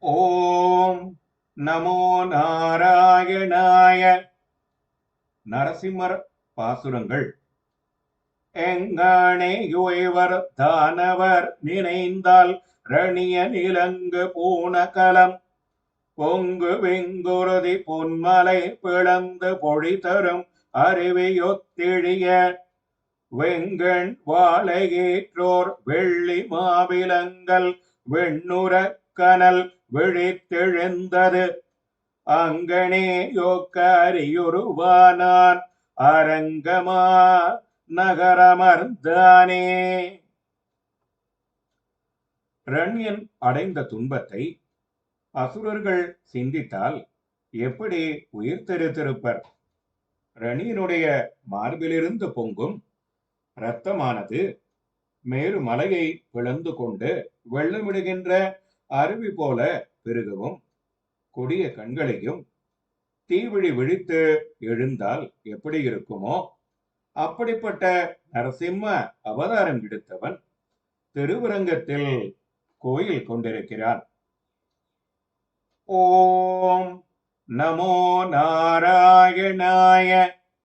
ஓம் நமோ நாராயணாய நரசிம்மர் பாசுரங்கள் எங்கானே யுய்வர் தானவர் நினைந்தால் ரணிய நிலங்கு பூன கலம். பொங்கு வெங்குருதி பொன்மலை பிளந்து பொழி தரும் அருவியொத்திழிய. வெங்கண் வாழையேற்றோர் வெள்ளி மாவிலங்கள் வெண்ணுர கனல் விழித்தெழுந்தது. அங்கனே யோக்கரியுருவானான். அரங்கமா நகரமர்ந்தானே. ரண்யன் அடைந்த துன்பத்தை அசுரர்கள் சிந்தித்தால் எப்படி உயிர் தெரித்திருப்பர் ரணியனுடைய மார்பிலிருந்து பொங்கும் இரத்தமானது மேரு மலையை பிளந்து கொண்டு வெள்ளமிடுகின்ற அருவி போல பெருகவும் கொடிய கண்களையும் தீவிழி விழித்து எழுந்தால் எப்படி இருக்குமோ அப்படிப்பட்ட நரசிம்ம அவதாரம் எடுத்தவன் திருவரங்கத்தில் கோயில் கொண்டிருக்கிறான். ஓம் நமோ நாராயணாய